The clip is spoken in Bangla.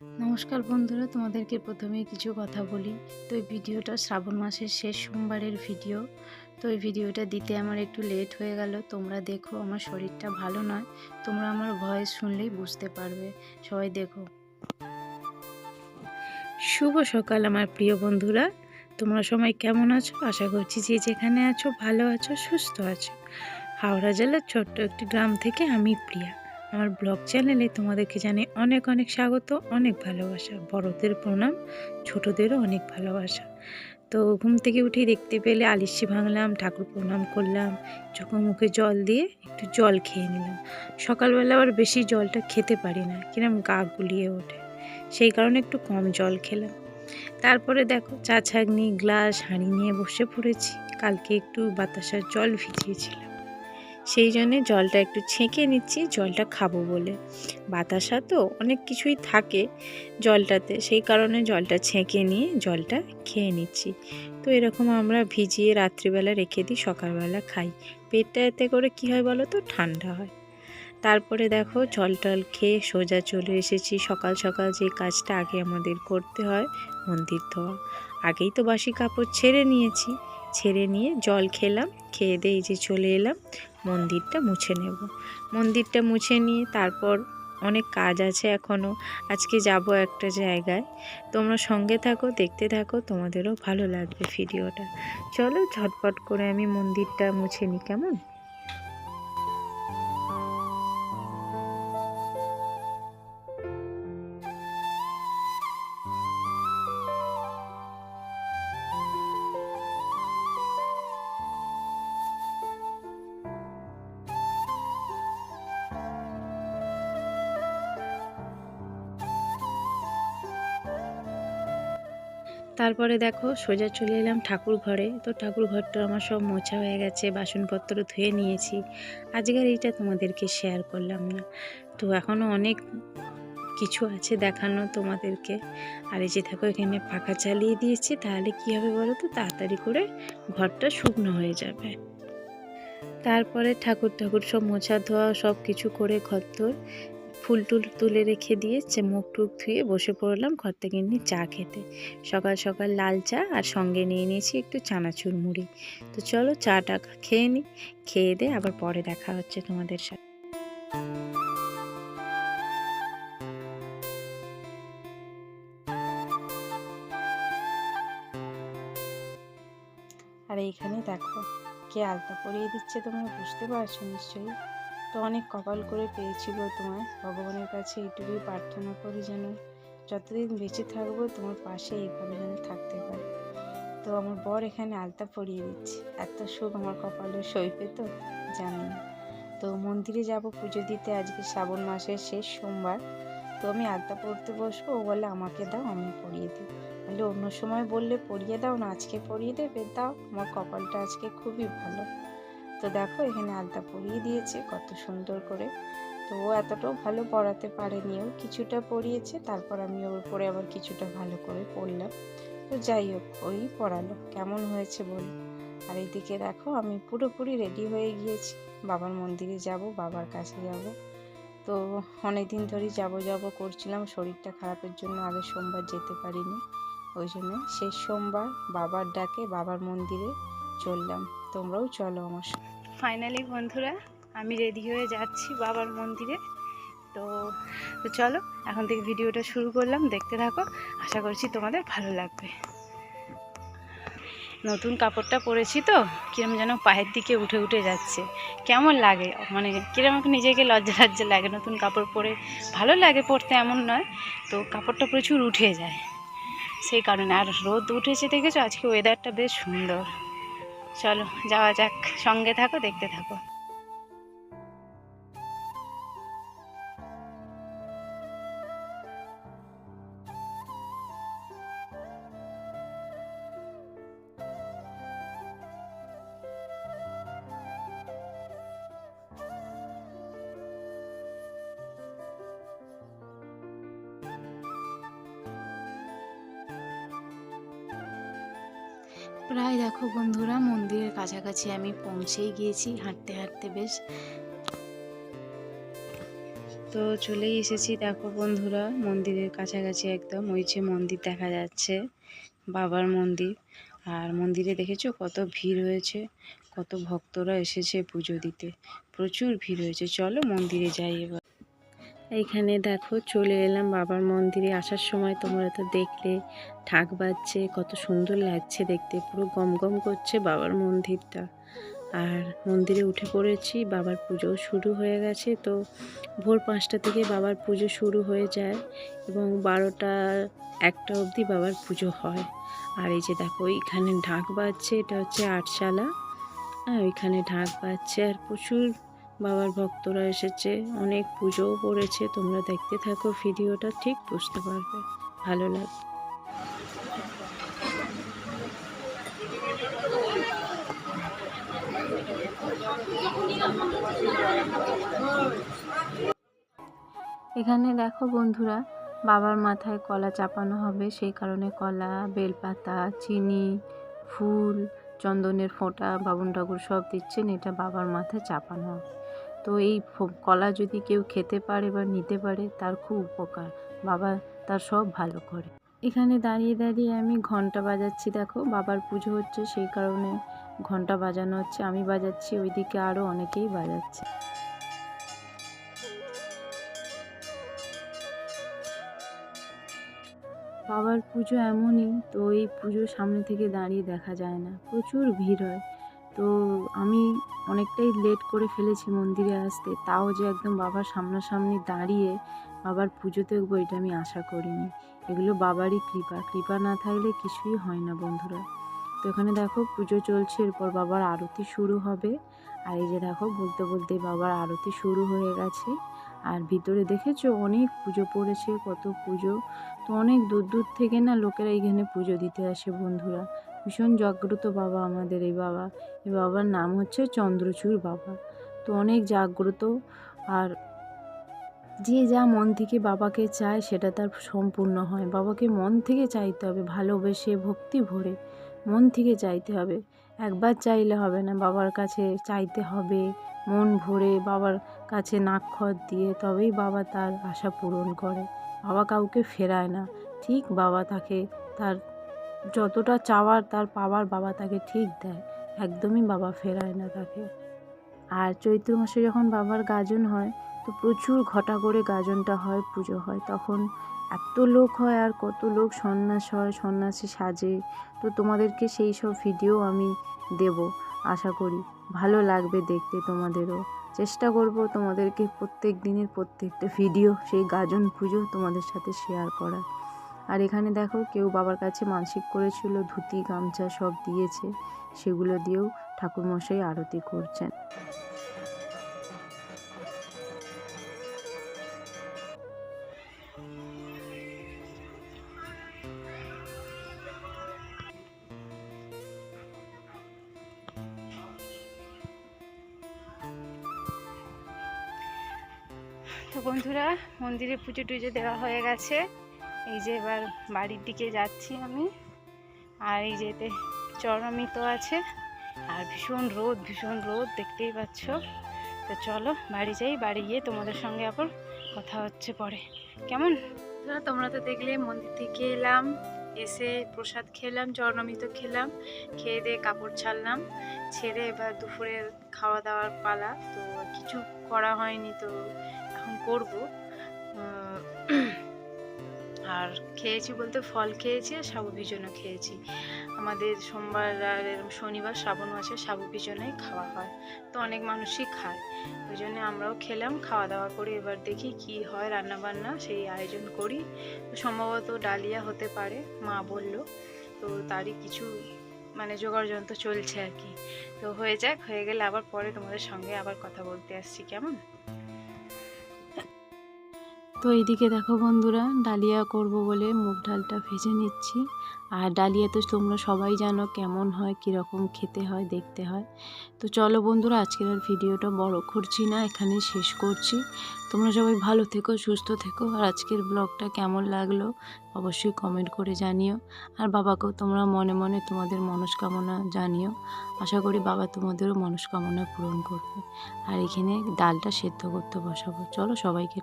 নমস্কার বন্ধুরা, তোমাদেরকে প্রথমে কিছু কথা বলি। তো এই ভিডিওটা শ্রাবণ মাসের শেষ সোমবারের ভিডিও। তো এই ভিডিওটা দিতে আমার একটু লেট হয়ে গেল। তোমরা দেখো, আমার শরীরটা ভালো নয়। তোমরা আমার ভয়েস শুনলেই বুঝতে পারবে। সবাই দেখো। শুভ সকাল আমার প্রিয় বন্ধুরা। তোমরা সবাই কেমন আছো? আশা করছি যে যেখানে আছো, ভালো আছো, সুস্থ আছো। হাওড়া জেলার ছোট্ট একটি গ্রাম থেকে আমি প্রিয়া। আমার ব্লগ চ্যানেলে তোমাদেরকে জানাই অনেক অনেক স্বাগত, অনেক ভালোবাসা। বড়দের প্রণাম, ছোটদেরও অনেক ভালোবাসা। তো ঘুম থেকে উঠে দেখতে পেলে আলিশি ভাঙলাম, ঠাকুর প্রণাম করলাম চোখে মুখে জল দিয়ে একটু জল খেয়ে নিলাম। সকালবেলা আবার বেশি জলটা খেতে পারি না, কিরম গা গুলিয়ে ওঠে। সেই কারণে একটু কম জল খেলাম। তারপরে দেখো, চা ছাগনি গ্লাস, হাঁড়ি নিয়ে বসে পড়েছি। কালকে একটু বাতাসার জল ভিজিয়েছিলাম। সেই জন্যে জলটা একটু ছেঁকে নিচ্ছি, জলটা খাব বলে। বাতাসা তো অনেক কিছুই থাকে জলটাতে, সেই কারণে জলটা ছেঁকে নিয়ে জলটা খেয়ে নিচ্ছি। তো এরকম আমরা ভিজিয়ে রাত্রিবেলা রেখে দিই, সকালবেলা খাই। পেটটা এতে করে কী হয় বলো তো? ঠান্ডা হয়। তারপরে দেখো জল টল খেয়ে সোজা চলে এসেছি। সকাল সকাল যে কাজটা আগে আমাদের করতে হয়, মন্দির ধোয়া। আগেই তো বাসি কাপড় ছেড়ে নিয়েছি। ছেড়ে নিয়ে জল খেলাম, খেয়ে দিয়ে এই যে চলে এলাম, মন্দিরটা মুছে নেব। মন্দিরটা মুছে নিয়ে তারপর অনেক কাজ আছে এখনও আজকে যাব একটা জায়গায়। তোমরা সঙ্গে থাকো, দেখতে থাকো, তোমাদেরও ভালো লাগবে ভিডিওটা। চলো ঝটপট করে আমি মন্দিরটা মুছে নিই, কেমন? তারপরে দেখো সোজা চলে এলাম ঠাকুর ঘরে। তো ঠাকুর ঘরটা আমার সব মোছা হয়ে গেছে, বাসনপত্র ধুয়ে নিয়েছি। আজকের এইটা তোমাদেরকে শেয়ার করলাম না। তো এখনও অনেক কিছু আছে দেখানো তোমাদেরকে। আর এই যে দেখো এখানে পাখা চালিয়ে দিয়েছি, তাহলে কী হবে বলো তো? তাড়াতাড়ি করে ঘরটা শুকনো হয়ে যাবে। তারপরে ঠাকুর ঠাকুর সব মোছা ধোয়া সব কিছু করে ঘর ফুল টুল তুলে রেখে দিয়ে মুখ টুক ধুয়ে বসে পড়লাম ঘর থেকে নিয়ে চা খেতে। সকাল সকাল লাল চা আর সঙ্গে নিয়ে নিয়েছি একটু চানাচুর মুড়ি। তো চলো চাটা খেয়ে নিই খেয়ে দে আবার পরে দেখা হচ্ছে তোমাদের সাথে। আর এইখানে দেখো, কে আলতা পরিয়ে দিচ্ছে তোমরা বুঝতে পারছ নিশ্চয়ই? তো অনেক কপাল করে পেয়েছিল তোমার ভগবানের কাছে এইটুকুই প্রার্থনা করি যেন যতদিন বেঁচে থাকব তোমার পাশে এইভাবে যেন থাকতে পারে। তো আমার বর এখানে আলতা পরিয়ে দিচ্ছে। এত সুখ আমার কপালে সইপে তো? জানি না। তো মন্দিরে যাব পুজো দিতে আজকে শ্রাবণ মাসের শেষ সোমবার। তো আমি আলতা পড়তে বসবো, ও বলে আমাকে দাও, আমি পরিয়ে দিই। তাহলে অন্য সময় বললে পরিয়ে দাও না, আজকে পরিয়ে দেবে, দাও। আমার কপালটা আজকে খুবই ভালো। তো দেখো এখানে আলতা পরিয়ে দিয়েছে, কত সুন্দর করে। তো ও এতটাও ভালো পড়াতে পারেনি ও। কিছুটা পড়িয়েছে, তারপর আমি ওর পরে আবার কিছুটা ভালো করে পড়লাম। তো যাই হোক, ওই পড়ালো। কেমন হয়েছে বল? আর এইদিকে দেখো, আমি পুরোপুরি রেডি হয়ে গিয়েছি। বাবার মন্দিরে যাব, বাবার কাছে যাব। তো অনেক দিন ধরেই যাব যাব করছিলাম। শরীরটা খারাপের জন্য আগে সোমবার যেতে পারিনি। ওই জন্য শেষ সোমবার বাবার ডাকে, বাবার মন্দিরে চললাম। তোমরাও চলো আমার ফাইনালি বন্ধুরা, আমি রেডি হয়ে যাচ্ছি বাবার মন্দিরে। তো তো চলো, এখন থেকে ভিডিওটা শুরু করলাম। দেখতে থাকো, আশা করছি তোমাদের ভালো লাগবে। নতুন কাপড়টা পরেছি তো, কিরম যেন পায়ের দিকে উঠে উঠে যাচ্ছে। কেমন লাগে? মানে কিরম নিজেকে লজ্জা লজ্জা লাগে, নতুন কাপড় পরে। ভালো লাগে পরতে, এমন নয়। তো কাপড়টা প্রচুর উঠে যায়। সেই কারণে, আর রোদ উঠেছে, দেখেছ? আজকে ওয়েদারটা বেশ সুন্দর। চলো যাওয়া যাক। সঙ্গে থাকো দেখতে থাকো। প্রায় দেখো বন্ধুরা, মন্দিরের কাছাকাছি আমি পৌঁছেই গিয়েছি, হাঁটতে হাঁটতে বেশ। তো চলেই এসেছি দেখো বন্ধুরা, মন্দিরের কাছাকাছি একদম, ওই যে মন্দির দেখা যাচ্ছে, বাবার মন্দির। আর মন্দিরে দেখেছ কত ভিড় হয়েছে, কত ভক্তরা এসেছে পুজো দিতে, প্রচুর ভিড় হয়েছে। চলো মন্দিরে যাই এবার। এইখানে দেখো চলে এলাম বাবার মন্দিরে। আসার সময় তোমরা তো দেখলে, ঢাক বাজছে, কত সুন্দর লাগছে দেখতে। পুরো গম গম করছে বাবার মন্দিরটা। আর মন্দিরে উঠে পড়েছি, বাবার পুজো শুরু হয়ে গেছে। তো ভোর পাঁচটা থেকে বাবার পুজো শুরু হয়ে যায় এবং বারোটা একটা অবধি বাবার পুজো হয়। আর এই যে দেখো, এইখানে ঢাক বাজছে, এটা হচ্ছে আটশালা। হ্যাঁ ওইখানে ঢাক বাজছে আর প্রচুর বাবার ভক্তরা এসেছে, অনেক পুজোও পড়েছে তোমরা দেখতে থাকো ভিডিওটা, ঠিক বুঝতে পারবে। ভালো লাগবে। এখানে দেখো বন্ধুরা, বাবার মাথায় কলা চাপানো হবে, সেই কারণে কলা, বেলপাতা, চিনি, ফুল, চন্দনের ফোঁটা বাবুন ঠাকুর সব দিচ্ছেন, এটা বাবার মাথায় চাপানো হবে। তো এই কলা যদি কেউ খেতে পারে বা নিতে পারে, তার খুব উপকার। বাবা তার সব ভালো করে। এখানে দাঁড়িয়ে দাঁড়িয়ে আমি ঘণ্টা বাজাচ্ছি। দেখো, বাবার পুজো হচ্ছে, সেই কারণে ঘণ্টা বাজানো হচ্ছে। আমি বাজাচ্ছি, ওইদিকে আরও অনেকেই বাজাচ্ছে। বাবার পুজো এমনই, তো এই পুজো সামনে থেকে দাঁড়িয়ে দেখা যায় না। প্রচুর ভিড় হয়। তো আমি অনেকটাই লেট করে ফেলেছি মন্দিরে আসতে। তাও যে একদম বাবার সামনাসামনি দাঁড়িয়ে বাবার পুজো দেখব, এটা আমি আশা করিনি। এগুলো বাবারই কৃপা। কৃপা না থাকলে কিছুই হয় না বন্ধুরা। তো এখানে দেখো পুজো চলছে, এরপর বাবার আরতি শুরু হবে। আর এই যে দেখো, বলতে বলতে বাবার আরতি শুরু হয়ে গেছে। আর ভিতরে দেখেছ অনেক পুজো পড়েছে, কত পুজো। তো অনেক দূর দূর থেকে না লোকেরা এইখানে পুজো দিতে আসে বন্ধুরা। ভীষণ জাগ্রত বাবা আমাদের এই বাবা। এই বাবার নাম হচ্ছে চন্দ্রচূড় বাবা। তো অনেক জাগ্রত আর যে যা মন থেকে বাবাকে চায় সেটা তার সম্পূর্ণ হয়। বাবাকে মন থেকে চাইতে হবে, ভালোবেসে, ভক্তি ভরে মন থেকে চাইতে হবে। একবার চাইলে হবে না, বাবার কাছে চাইতে হবে মন ভরে বাবার কাছে নাক্ষর দিয়ে, তবেই বাবা তার আশা পূরণ করে। বাবা কাউকে ফেরায় না, ঠিক বাবা তাকে তার যতটা চাওয়ার তার পাওয়ার বাবা তাকে ঠিক দেয়। একদমই বাবা ফেরায় না তাকে। আর চৈত্র মাসে যখন বাবার গাজন হয়, তো প্রচুর ঘটা করে গাজনটা হয়, পুজো হয়। তখন এত লোক হয় আর কত লোক সন্ন্যাস হয়, সন্ন্যাসী সাজে। তো তোমাদেরকে সেই সব ভিডিও আমি দেব, আশা করি। ভালো লাগবে দেখতে তোমাদেরও। চেষ্টা করব তোমাদেরকে প্রত্যেক দিনের প্রত্যেকটা ভিডিও সেই গাজন পুজো তোমাদের সাথে শেয়ার করার। আর এখানে দেখো কেউ বাবার কাছে মানসিক করেছিল, ধুতি, গামছা সব দিয়েছে। সেগুলো দিয়েও ঠাকুরমশাই আরতি করছেন। তো বন্ধুরা, মন্দিরে পুজো টুজো দেওয়া হয়ে গেছে। এই যে এবার বাড়ির দিকে যাচ্ছি আমি। আর এই যেতে চরমিত আছে। আর ভীষণ রোদ ভীষণ রোদ, দেখতেই পাচ্ছ। তো চলো বাড়ি যাই, বাড়ি গিয়ে তোমাদের সঙ্গে আবার কথা হচ্ছে পরে। কেমন? তোমরা তো দেখলে, মন্দির থেকে এলাম, এসে প্রসাদ খেলাম, চরণমিত খেলাম, খেয়ে দিয়ে কাপড় ছাড়লাম, ছেড়ে এবার দুপুরে খাওয়া দাওয়ার পালা। তো কিছু করা হয়নি, তো এখন করব। আর খেয়েছি বলতে ফল খেয়েছি আর সাবু বিজনও খেয়েছি। আমাদের সোমবার আর শনিবার শ্রাবণ মাসে সাবু বিজনেই খাওয়া হয়। তো অনেক মানুষই খায়। ওই জন্য আমরাও খেলাম, খাওয়া দাওয়া করে এবার দেখি কি হয় রান্না বান্না সেই আয়োজন করি। সম্ভবত ডালিয়া হতে পারে, মা বলল। তো তারই কিছু মানে জোগাড় যন্ত্র চলছে আর কি। তো হয়ে যাক, হয়ে গেলে আবার পরে তোমাদের সঙ্গে আবার কথা বলতে আসছি, কেমন? তো এইদিকে দেখো বন্ধুরা, ডালিয়া করব বলে মুগ ডালটা ভেজে নিচ্ছি। আর ডালিয়া তো তোমরা সবাই জানো কেমন হয়, কীরকম খেতে হয়, দেখতে হয়। তো চলো বন্ধুরা, আজকের আর ভিডিওটা বড় করছি না, এখানে শেষ করছি। তোমরা সবাই ভালো থেকো, সুস্থ থেকো। আর আজকের ব্লগটা কেমন লাগল অবশ্যই কমেন্ট করে জানিও। আর বাবাকেও তোমরা মনে মনে তোমাদের মনস্কামনা জানিও। আশা করি বাবা তোমাদেরও মনস্কামনা পূরণ করবে। আর এখানে ডালটা সেদ্ধ করতে বসাবো। চলো সবাইকে